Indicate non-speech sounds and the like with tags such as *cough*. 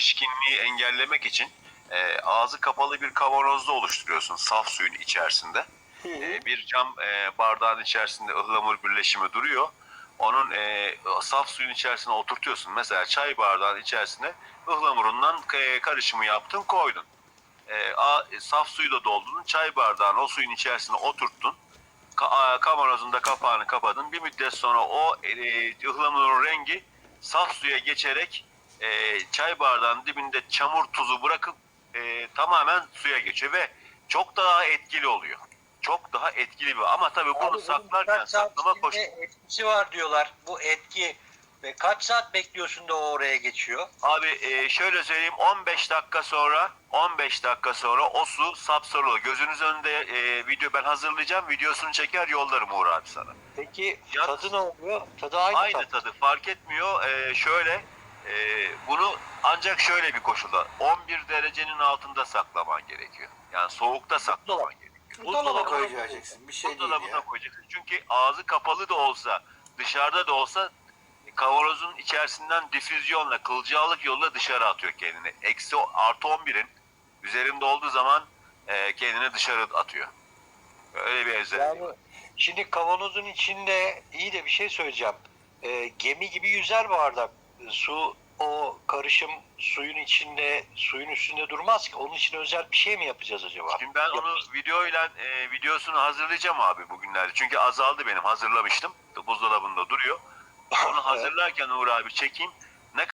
şişkinliği engellemek için e, ağzı kapalı bir kavanozda oluşturuyorsun saf suyun içerisinde. E, bir cam e, bardağın içerisinde ıhlamur birleşimi duruyor. Onun e, saf suyun içerisine oturtuyorsun. Mesela çay bardağın içerisine ıhlamurundan e, karışımı yaptın koydun. E, a, saf suyu da doldurdun. Çay bardağını o suyun içerisine oturttun. Ka- kavanozun da kapağını kapadın. Bir müddet sonra o e, ıhlamurun rengi saf suya geçerek e, çay bardağının dibinde çamur tuzu bırakıp e, tamamen suya geçiyor ve çok daha etkili oluyor. Çok daha etkili bir ama tabii bunu Abi saklarken saat saklama içinde koş. etkisi var diyorlar. Bu etki ve kaç saat bekliyorsun da o oraya geçiyor? Abi e, şöyle söyleyeyim 15 dakika sonra 15 dakika sonra o su sapsarı olur. Gözünüz önünde e, video ben hazırlayacağım. Videosunu çeker yollarım Uğur abi sana. Peki Ya- tadı ne oluyor? Tadı aynı, Aynı tat. tadı fark etmiyor. E, şöyle e, bunu ancak şöyle bir koşulda 11 derecenin altında saklaman gerekiyor. Yani soğukta saklaman gerekiyor. Buzdolabına koyacaksın. Bir şey değil Buzdolabına ya. koyacaksın. Çünkü ağzı kapalı da olsa dışarıda da olsa kavanozun içerisinden difüzyonla kılcallık yoluyla dışarı atıyor kendini. Eksi artı 11'in üzerinde olduğu zaman e, kendini dışarı atıyor. Öyle bir özelliği. Yani şimdi kavanozun içinde iyi de bir şey söyleyeceğim. Ee, gemi gibi yüzer bardak. Su o karışım suyun içinde suyun üstünde durmaz ki. Onun için özel bir şey mi yapacağız acaba? Şimdi ben onu videoyla e, videosunu hazırlayacağım abi bugünlerde. Çünkü azaldı benim hazırlamıştım. Buzdolabında duruyor. Onu *laughs* hazırlarken Uğur abi çekeyim.